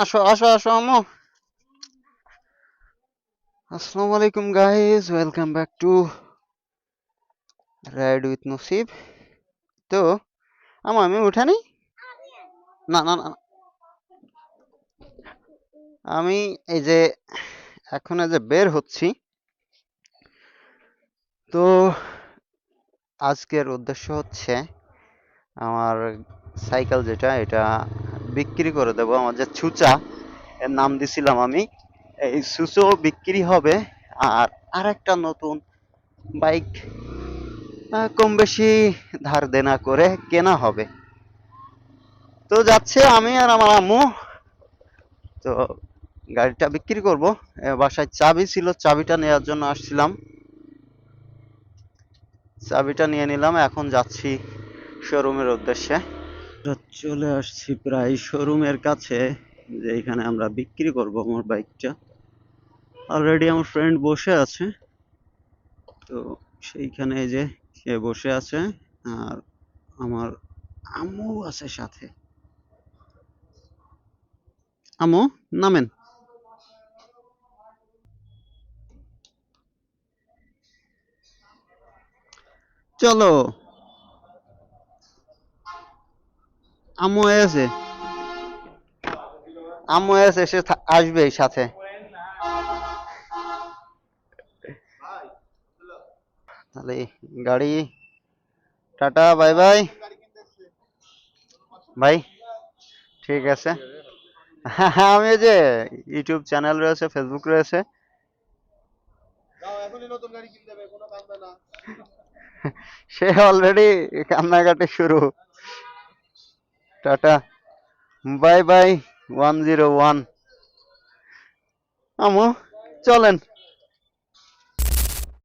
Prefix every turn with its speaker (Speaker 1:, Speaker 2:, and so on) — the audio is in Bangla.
Speaker 1: আসো আসো আসো আসসালামু আলাইকুম welcome back to ride with Nasib তো আমি উঠানি না না না। আমি এই যে, এখন এই যে বের হচ্ছি। তো, আজকের উদ্দেশ্য হচ্ছে আমার সাইকেল যেটা, এটা বিক্রি করে দেবো, আমার যে ছুচা, এর নাম দিছিলাম আমি। এই সুসো বিক্রি হবে। আর আরেকটা নতুন বাইক কম বেশি ধার দেনা করে কেনা হবে। তো যাচ্ছে আমি আর আমার আম্মু। তো গাড়িটা বিক্রি করব। বাসায় চাবি ছিল, চাবিটা নেওয়ার জন্য আসছিলাম। চাবিটা নিয়ে নিলাম, এখন যাচ্ছি শোরুমের উদ্দেশ্যে। তো চলে আসছি প্রায় শোরুমের কাছে, যে এখানে আমরা বিক্রি করব আমার বাইকটা অলরেডি আমার ফ্রেন্ড বসে আছে। তো সেইখানে যে সে বসে আছে, আর আমার আম্মু আছে সাথে। আম্মু, নামেন। চলো। আম্মু এসে আম্মু এসে সে আসবে সাথে। তাহলে গাড়ি, টাটা, বাই বাই। ভাই, ঠিক আছে। হ্যাঁ আমি যে ইউটিউব চ্যানেল রয়েছে, ফেসবুক রয়েছে। সে অলরেডি কান্নাকাটি শুরু। Tata. Bye bye one zero one. আমু চলেন।